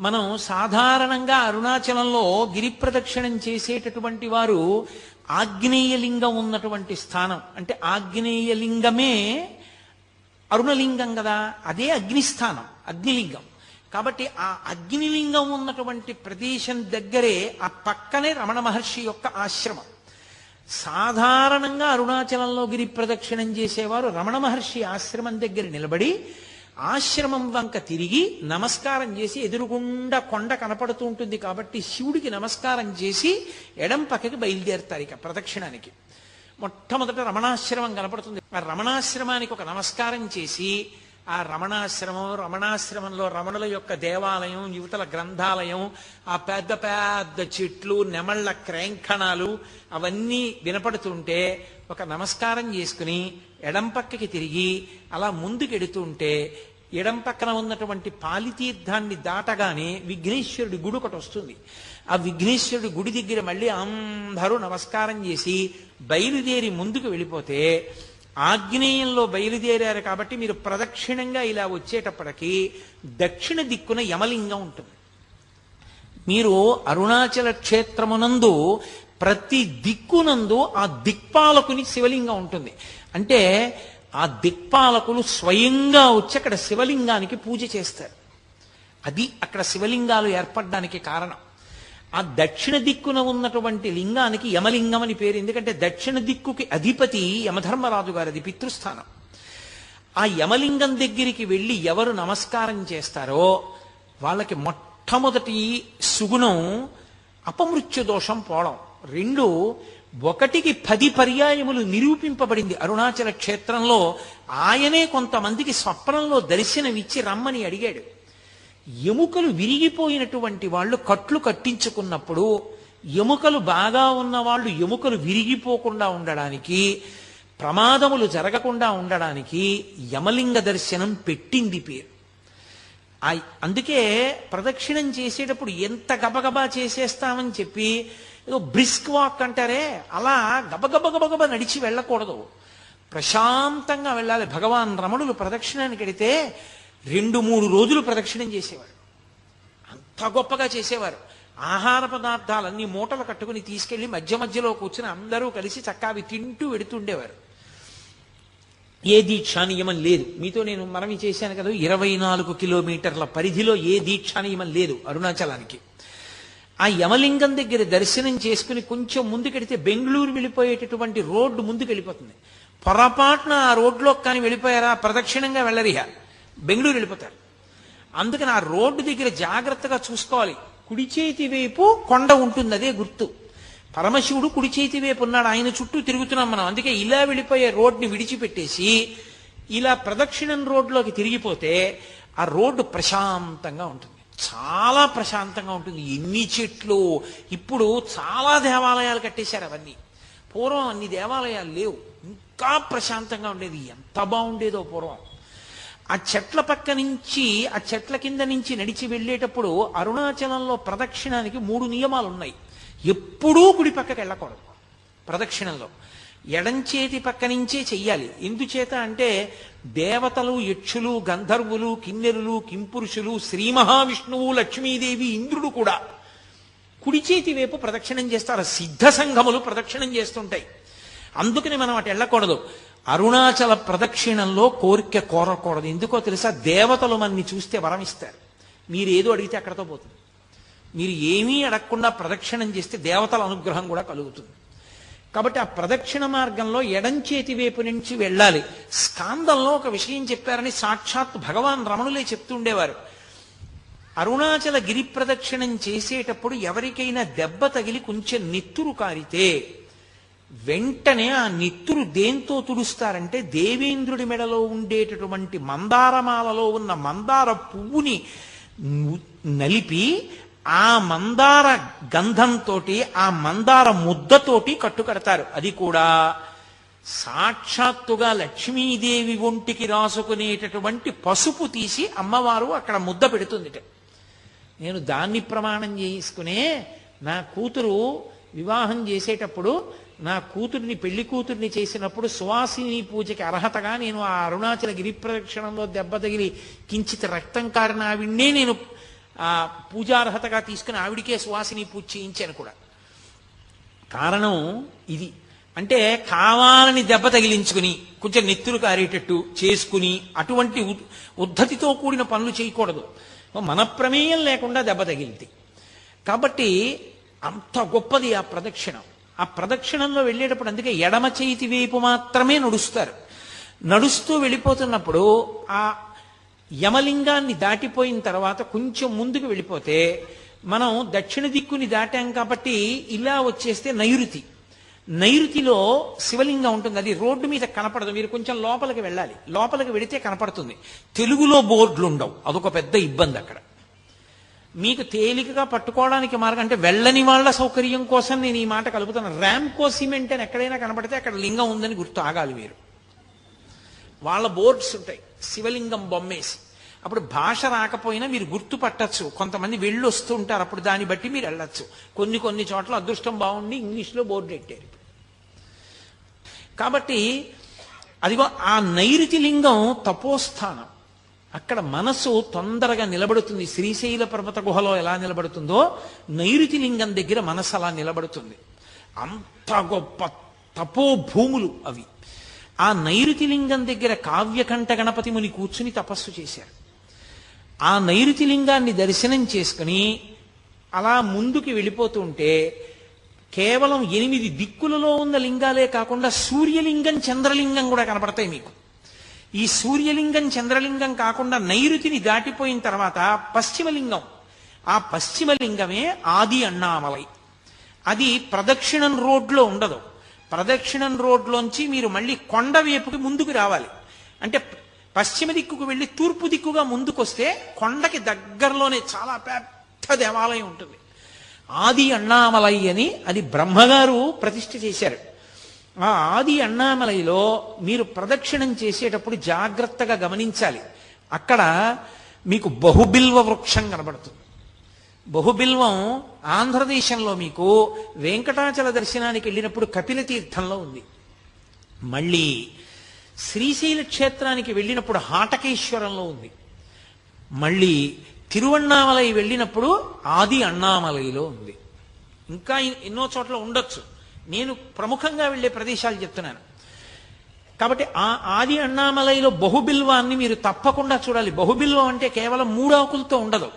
మనం సాధారణంగా అరుణాచలంలో గిరి ప్రదక్షిణం చేసేటటువంటి వారు ఆగ్నేయలింగం ఉన్నటువంటి స్థానం. అంటే ఆగ్నేయలింగమే అరుణలింగం కదా. అదే అగ్నిస్థానం అగ్నిలింగం. కాబట్టి ఆ అగ్నిలింగం ఉన్నటువంటి ప్రదేశం దగ్గరే ఆ పక్కనే రమణ మహర్షి యొక్క ఆశ్రమం. సాధారణంగా అరుణాచలంలో గిరి ప్రదక్షిణం చేసేవారు రమణ మహర్షి ఆశ్రమం దగ్గర నిలబడి ఆశ్రమం వంక తిరిగి నమస్కారం చేసి ఎదురుగుండా కొండ కనపడుతూ ఉంటుంది కాబట్టి శివుడికి నమస్కారం చేసి ఎడం పక్కకి బయలుదేరుతారు ఇక ప్రదక్షిణానికి. మొట్టమొదట రమణాశ్రమం కనపడుతుంది. ఆ రమణాశ్రమానికి ఒక నమస్కారం చేసి ఆ రమణాశ్రమం రమణాశ్రమంలో రమణుల యొక్క దేవాలయం యువతల గ్రంథాలయం ఆ పెద్ద పెద్ద చెట్లు నెమళ్ళ క్రేంఖణాలు అవన్నీ వినపడుతుంటే ఒక నమస్కారం చేసుకుని ఎడం పక్కకి తిరిగి అలా ముందుకెడుతుంటే ఎడం పక్కన ఉన్నటువంటి పాలితీర్థాన్ని దాటగానే విఘ్నేశ్వరుడి గుడి ఒకటి వస్తుంది. ఆ విఘ్నేశ్వరుడి గుడి దగ్గర మళ్ళీ అందరూ నమస్కారం చేసి బయలుదేరి ముందుకు వెళ్ళిపోతే ఆగ్నేయంలో బయలుదేరారు కాబట్టి మీరు ప్రదక్షిణంగా ఇలా వచ్చేటప్పటికి దక్షిణ దిక్కున యమలింగం ఉంటుంది. మీరు అరుణాచల క్షేత్రమునందు ప్రతి దిక్కునందు ఆ దిక్పాలకుని శివలింగం ఉంటుంది. అంటే ఆ దిక్పాలకులు స్వయంగా వచ్చి అక్కడ శివలింగానికి పూజ చేస్తారు. అది అక్కడ శివలింగాలు ఏర్పడడానికి కారణం. ఆ దక్షిణ దిక్కున ఉన్నటువంటి లింగానికి యమలింగం అని పేరు. ఎందుకంటే దక్షిణ దిక్కుకి అధిపతి యమధర్మరాజు గారిది పితృస్థానం. ఆ యమలింగం దగ్గరికి వెళ్ళి ఎవరు నమస్కారం చేస్తారో వాళ్ళకి మొట్టమొదటి సుగుణం అపమృత్యు దోషం పోవడం. రెండు ఒకటికి పది పర్యాయములు నిరూపింపబడింది అరుణాచల క్షేత్రంలో. ఆయనే కొంతమందికి స్వప్నంలో దర్శనమిచ్చి రమ్మని అడిగాడు. ఎముకలు విరిగిపోయినటువంటి వాళ్ళు కట్లు కట్టించుకున్నప్పుడు ఎముకలు బాగా ఉన్న వాళ్ళు ఎముకలు విరిగిపోకుండా ఉండడానికి ప్రమాదములు జరగకుండా ఉండడానికి యమలింగ దర్శనం పెట్టింది పేరు. అందుకే ప్రదక్షిణం చేసేటప్పుడు ఎంత గబగబా చేసేస్తామని చెప్పి ఏదో బ్రిస్క్ వాక్ అంటారే అలా గబగబ గబగబ నడిచి వెళ్ళకూడదు. ప్రశాంతంగా వెళ్ళాలి. భగవాన్ రమణులు ప్రదక్షిణానికి వెడితే రెండు మూడు రోజులు ప్రదక్షిణం చేసేవారు అంత గొప్పగా చేసేవారు. ఆహార పదార్థాలన్నీ మూటలు కట్టుకుని తీసుకెళ్ళి మధ్య మధ్యలో కూర్చుని అందరూ కలిసి చక్కా అవి తింటూ వెడుతుండేవారు. ఏ దీక్షా నియమం లేదు. మీతో నేను మనవి చేశాను కదా ఇరవై నాలుగు కిలోమీటర్ల పరిధిలో ఏ దీక్షా నియమం లేదు అరుణాచలానికి. ఆ యమలింగం దగ్గర దర్శనం చేసుకుని కొంచెం ముందుకెడితే బెంగళూరు వెళ్ళిపోయేటటువంటి రోడ్డు ముందుకు వెళ్ళిపోతుంది పొరపాటున ఆ రోడ్లో కానీ వెళ్ళిపోయారా? ప్రదక్షిణంగా వెళ్ళరిహా. బెంగళూరు వెళ్ళిపోతారు. అందుకని ఆ రోడ్డు దగ్గర జాగ్రత్తగా చూసుకోవాలి. కుడి చేతి వైపు కొండ ఉంటుంది అదే గుర్తు. పరమశివుడు కుడి చేతి వైపు ఉన్నాడు. ఆయన చుట్టూ తిరుగుతున్నాం మనం. అందుకే ఇలా వెళ్ళిపోయే రోడ్ని విడిచిపెట్టేసి ఇలా ప్రదక్షిణం రోడ్లోకి తిరిగిపోతే ఆ రోడ్డు ప్రశాంతంగా ఉంటుంది. చాలా ప్రశాంతంగా ఉంటుంది. ఎన్ని చెట్లు. ఇప్పుడు చాలా దేవాలయాలు కట్టేశారు అవన్నీ. పూర్వం అన్ని దేవాలయాలు లేవు. ఇంకా ప్రశాంతంగా ఉండేది. ఎంత బాగుండేదో పూర్వం. ఆ చెట్ల పక్క నుంచి ఆ చెట్ల కింద నుంచి నడిచి వెళ్ళేటప్పుడు అరుణాచలంలో ప్రదక్షిణానికి మూడు నియమాలు ఉన్నాయి ఎప్పుడూ కుడి పక్కకి వెళ్ళకూడదు. ప్రదక్షిణంలో. ఎడంచేతి పక్క నుంచే చెయ్యాలి. ఎందుచేత అంటే దేవతలు యక్షులు గంధర్వులు కిన్నెరులు కింపురుషులు శ్రీ మహావిష్ణువు లక్ష్మీదేవి ఇంద్రుడు కూడా కుడి చేతి వైపు ప్రదక్షిణం చేస్తారు. సిద్ధ సంఘములు ప్రదక్షిణం చేస్తుంటాయి. అందుకని మనం అటు వెళ్ళకూడదు. అరుణాచల ప్రదక్షిణంలో కోరిక కోరకూడదు. ఎందుకో తెలుసా? దేవతలు మనని చూస్తే వరం ఇస్తారు మీరు ఏదో అడిగితే అక్కడతో పోతుంది. మీరు ఏమీ అడగకుండా ప్రదక్షిణం చేస్తే దేవతల అనుగ్రహం కూడా కలుగుతుంది. కాబట్టి ఆ ప్రదక్షిణ మార్గంలో ఎడం చేతి వైపు నుంచి వెళ్ళాలి. స్కాందంలో ఒక విషయం చెప్పారని సాక్షాత్ భగవాన్ రమణులే చెప్తుండేవారు. అరుణాచల గిరి ప్రదక్షిణం చేసేటప్పుడు ఎవరికైనా దెబ్బ తగిలి కొంచెం నెత్తురు కారితే వెంటనే ఆ నిత్తురు దేంతో తుడుస్తారంటే దేవేంద్రుడి మెడలో ఉండేటటువంటి మందారమాలలో ఉన్న మందార పువ్వుని నలిపి ఆ మందార గంధంతో ఆ మందార ముద్దతోటి కట్టుకడతారు. అది కూడా సాక్షాత్తుగా లక్ష్మీదేవి ఒంటికి రాసుకునేటటువంటి పసుపు తీసి అమ్మవారు అక్కడ ముద్ద పెడుతుంది నేను దాన్ని ప్రమాణం చేసుకునే నా కూతురు వివాహం చేసేటప్పుడు నా కూతుర్ని పెళ్ళి కూతుర్ని చేసినప్పుడు సువాసిని పూజకి అర్హతగా నేను ఆ అరుణాచల గిరి ప్రదక్షిణంలో దెబ్బ తగిలి కించిత రక్తం కారిన ఆవిడ్నే నేను ఆ పూజార్హతగా తీసుకుని ఆవిడికే సువాసిని పూజ చేయించాను కూడా. కారణం ఇది. అంటే కావాలని దెబ్బ తగిలించుకుని కొంచెం నెత్తులు కారేటట్టు చేసుకుని అటువంటి ఉద్- ఉద్ధతితో కూడిన పనులు చేయకూడదు. మన ప్రమేయం లేకుండా దెబ్బ తగిలింది. కాబట్టి అంత గొప్పది ఆ ప్రదక్షిణం. ఆ ప్రదక్షిణంలో వెళ్ళేటప్పుడు అందుకే ఎడమ చేతి వైపు మాత్రమే నడుస్తారు. నడుస్తూ వెళ్ళిపోతున్నప్పుడు ఆ యమలింగాన్ని దాటిపోయిన తర్వాత కొంచెం ముందుకు వెళ్ళిపోతే మనం దక్షిణ దిక్కుని దాటాం కాబట్టి ఇలా వచ్చేస్తే నైరుతి. నైరుతిలో శివలింగం ఉంటుంది. అది రోడ్డు మీద కనపడదు. మీరు కొంచెం లోపలికి వెళ్ళాలి. లోపలికి వెళితే కనపడుతుంది. తెలుగులో బోర్డులు ఉండవు అదొక పెద్ద ఇబ్బంది అక్కడ. మీకు తేలికగా పట్టుకోవడానికి మార్గం అంటే వెళ్ళని వాళ్ళ సౌకర్యం కోసం నేను ఈ మాట కలుపుతాను ర్యాంకో సిమెంట్ అని ఎక్కడైనా కనపడితే అక్కడ లింగం ఉందని గుర్తు ఆగాలి మీరు. వాళ్ళ బోర్డ్స్ ఉంటాయి. శివలింగం బొమ్మేసి. అప్పుడు భాష రాకపోయినా మీరు గుర్తుపట్టచ్చు. కొంతమంది వెళ్ళి వస్తూ ఉంటారు. అప్పుడు దాన్ని బట్టి మీరు వెళ్ళొచ్చు. కొన్ని కొన్ని చోట్ల అదృష్టం బాగుండి ఇంగ్లీష్లో బోర్డు పెట్టారు కాబట్టి అదిగో ఆ నైరుతి లింగం తపోస్థానం. అక్కడ మనస్సు తొందరగా నిలబడుతుంది. శ్రీశైల పర్వత గుహలో ఎలా నిలబడుతుందో? నైరుతి లింగం దగ్గర మనసు అలా నిలబడుతుంది. అంత గొప్ప తపో భూములు అవి. ఆ నైరుతి లింగం దగ్గర కావ్యకంఠ గణపతి ముని కూర్చుని తపస్సు చేశారు. ఆ నైరుతి లింగాన్ని దర్శనం చేసుకుని అలా ముందుకు వెళ్ళిపోతుంటే కేవలం ఎనిమిది దిక్కులలో ఉన్న లింగాలే కాకుండా సూర్యలింగం చంద్రలింగం కూడా కనపడతాయి మీకు. ఈ సూర్యలింగం చంద్రలింగం కాకుండా నైరుతిని దాటిపోయిన తర్వాత పశ్చిమలింగం. ఆ పశ్చిమలింగమే ఆది అన్నామలై. అది ప్రదక్షిణం రోడ్లో ఉండదు. ప్రదక్షిణం రోడ్లోంచి మీరు మళ్ళీ కొండ వైపుకి ముందుకు రావాలి. అంటే పశ్చిమ దిక్కుకు వెళ్ళి తూర్పు దిక్కుగా ముందుకొస్తే కొండకి దగ్గరలోనే చాలా పెద్ద దేవాలయం ఉంటుంది. ఆది అన్నామలై అని అది బ్రహ్మగారు ప్రతిష్ఠ చేశారు. ఆ ఆది అన్నామలైలో మీరు ప్రదక్షిణం చేసేటప్పుడు జాగ్రత్తగా గమనించాలి. అక్కడ మీకు బహుబిల్వ వృక్షం కనబడుతుంది. బహుబిల్వం ఆంధ్రదేశంలో మీకు వెంకటాచల దర్శనానికి వెళ్ళినప్పుడు కపిల తీర్థంలో ఉంది. మళ్ళీ శ్రీశైల క్షేత్రానికి వెళ్ళినప్పుడు హాటకేశ్వరంలో ఉంది. మళ్ళీ తిరువണ്ണామలై వెళ్ళినప్పుడు ఆది అన్నామలైలో ఉంది. ఇంకా ఎన్నో చోట్ల ఉండొచ్చు. నేను ప్రముఖంగా వెళ్ళే ప్రదేశాలు చెప్తున్నాను. కాబట్టి ఆ ఆది అన్నామలైలో బహుబిల్వాన్ని మీరు తప్పకుండా చూడాలి. బహుబిల్వం అంటే కేవలం మూడు ఆకులతో ఉండదు.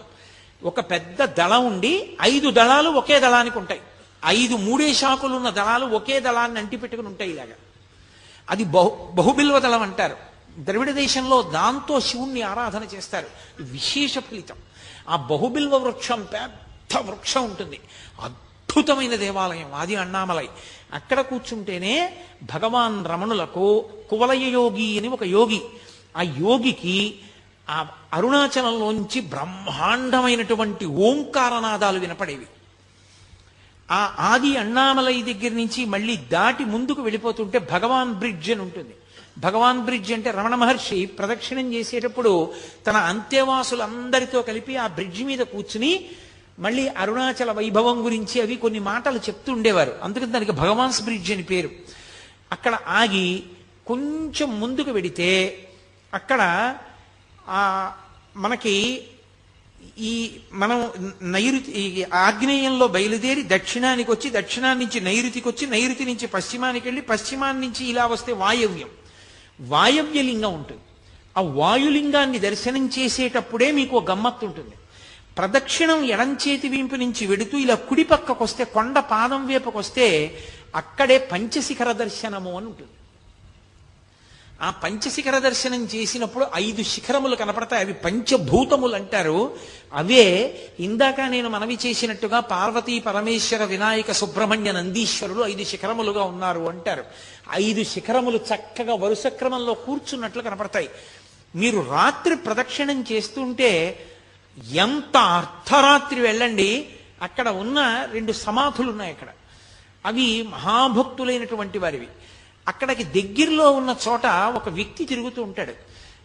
ఒక పెద్ద దళం ఉండి ఐదు దళాలు ఒకే దళానికి ఉంటాయి. ఐదు మూడే శాఖలు ఉన్న దళాలు ఒకే దళాన్ని అంటిపెట్టుకుని ఉంటాయి ఇలాగా. అది బహు బహుబిల్వ దళం అంటారు. ద్రవిడ దేశంలో దాంతో శివుణ్ణి ఆరాధన చేస్తారు. విశేష ఫలితం. ఆ బహుబిల్వ వృక్షం పెద్ద వృక్షం ఉంటుంది. అద్భుతమైన దేవాలయం ఆది అన్నామలై. అక్కడ కూర్చుంటేనే భగవాన్ రమణులకు కువలయ యోగి అని ఒక యోగి. ఆ యోగికి ఆ అరుణాచలంలోంచి బ్రహ్మాండమైనటువంటి ఓంకారనాదాలు వినపడేవి. ఆ ఆది అన్నామలై దగ్గర నుంచి మళ్ళీ దాటి ముందుకు వెళ్ళిపోతుంటే భగవాన్ బ్రిడ్జ్ అని ఉంటుంది. భగవాన్ బ్రిడ్జ్ అంటే రమణ మహర్షి ప్రదక్షిణం చేసేటప్పుడు తన అంత్యవాసులందరితో కలిపి ఆ బ్రిడ్జ్ మీద కూర్చుని మళ్ళీ అరుణాచల వైభవం గురించి అవి కొన్ని మాటలు చెప్తూ ఉండేవారు. అందుకని దానికి భగవాన్స్ బ్రిడ్జ్ అని పేరు. అక్కడ ఆగి కొంచెం ముందుకు వెడితే అక్కడ మనకి ఈ మనం నైరుతి ఆగ్నేయంలో బయలుదేరి దక్షిణానికి వచ్చి దక్షిణాన్ని నుంచి నైరుతికి వచ్చి నైరుతి నుంచి పశ్చిమానికి వెళ్ళి పశ్చిమాన్ని నుంచి ఇలా వస్తే వాయవ్యం. వాయవ్యలింగం ఉంటుంది. ఆ వాయులింగాన్ని దర్శనం చేసేటప్పుడే మీకు గమ్మత్తు ఉంటుంది. ప్రదక్షిణం ఎడంచేతి వీంపు నుంచి వెడుతూ ఇలా కుడి పక్కకు వస్తే కొండ పాదం వైపుకు వస్తే అక్కడే పంచశిఖర దర్శనము అని ఉంటుంది. ఆ పంచశిఖర దర్శనం చేసినప్పుడు ఐదు శిఖరములు కనపడతాయి. అవి పంచభూతములు అంటారు. అవే ఇందాక నేను మనవి చేసినట్టుగా పార్వతీ పరమేశ్వర వినాయక సుబ్రహ్మణ్య నందీశ్వరులు ఐదు శిఖరములుగా ఉన్నారు అంటారు. ఐదు శిఖరములు చక్కగా వరుస క్రమంలో కూర్చున్నట్లు కనపడతాయి. మీరు రాత్రి ప్రదక్షిణం చేస్తుంటే ఎంత అర్ధరాత్రి వెళ్ళండి అక్కడ ఉన్న రెండు సమాధులు ఉన్నాయి అక్కడ. అవి మహాభక్తులైనటువంటి వారివి. అక్కడికి దగ్గరలో ఉన్న చోట ఒక వ్యక్తి తిరుగుతూ ఉంటాడు.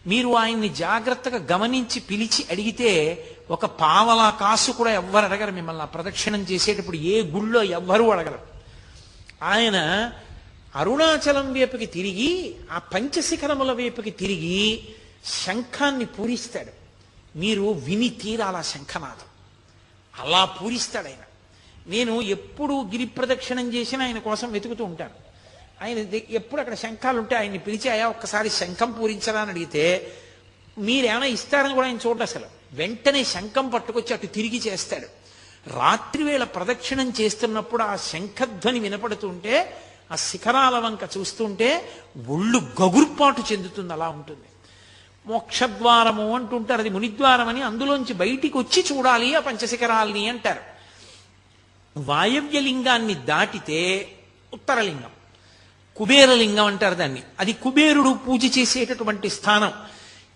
మీరు ఆయన్ని జాగ్రత్తగా గమనించి పిలిచి అడిగితే ఒక పావలా కాసు కూడా ఎవ్వరు అడగరు మిమ్మల్ని. ప్రదక్షిణం చేసేటప్పుడు ఏ గుళ్ళో ఎవ్వరూ అడగరు. ఆయన అరుణాచలం వైపుకి తిరిగి ఆ పంచశిఖరముల వైపుకి తిరిగి శంఖాన్ని పూరిస్తాడు. మీరు విని తీరాల శంఖనాథం అలా పూరిస్తాడు ఆయన నేను ఎప్పుడు గిరి ప్రదక్షిణం చేసినా ఆయన కోసం వెతుకుతూ ఉంటాను. ఆయన ఎప్పుడు అక్కడ శంఖాలు ఉంటే ఆయన్ని పిలిచి అయా ఒక్కసారి శంఖం పూరించరా అని అడిగితే మీరేమైనా ఇస్తారని కూడా ఆయన చూడండి అసలు. వెంటనే శంఖం పట్టుకొచ్చి అటు తిరిగి చేస్తాడు. రాత్రివేళ ప్రదక్షిణం చేస్తున్నప్పుడు ఆ శంఖధ్వని వినపడుతుంటే ఆ శిఖరాల వంక చూస్తుంటే ఒళ్ళు గగుర్పాటు చెందుతుంది అలా ఉంటుంది. మోక్షద్వారము అంటుంటారు. అది మునిద్వారం అని అందులోంచి బయటికి వచ్చి చూడాలి ఆ పంచశిఖరాల్ని అంటారు. వాయవ్యలింగాన్ని దాటితే ఉత్తరలింగం కుబేరలింగం అంటారు దాన్ని. అది కుబేరుడు పూజ చేసేటటువంటి స్థానం.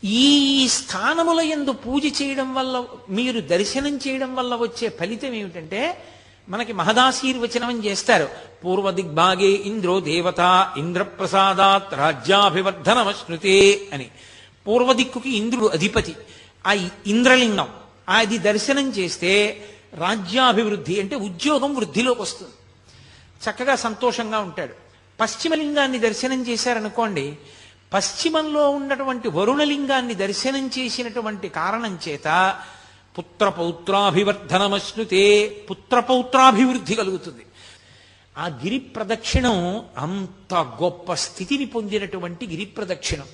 ఈ స్థానముల యందు పూజ చేయడం వల్ల మీరు దర్శనం చేయడం వల్ల వచ్చే ఫలితం ఏమిటంటే మనకి మహదాశీర్వచనం చేస్తారు. పూర్వ దిగ్భాగే ఇంద్రో దేవత ఇంద్రప్రసాదాత్ రాజ్యాభివర్ధనమశ్నుతే అని. పూర్వ దిక్కుకి ఇంద్రుడు అధిపతి. ఆ ఇంద్రలింగం. అది దర్శనం చేస్తే రాజ్యాభివృద్ధి అంటే ఉద్యోగం వృద్ధిలోకి వస్తుంది. చక్కగా సంతోషంగా ఉంటాడు. పశ్చిమలింగాన్ని దర్శనం చేశారనుకోండి పశ్చిమంలో ఉన్నటువంటి వరుణలింగాన్ని దర్శనం చేసినటువంటి కారణం చేత పుత్ర పౌత్రాభివర్ధనమశ్నుతే పుత్ర పౌత్రాభివృద్ధి కలుగుతుంది. ఆ గిరి ప్రదక్షిణం అంత గొప్ప స్థితిని పొందినటువంటి గిరి ప్రదక్షిణం.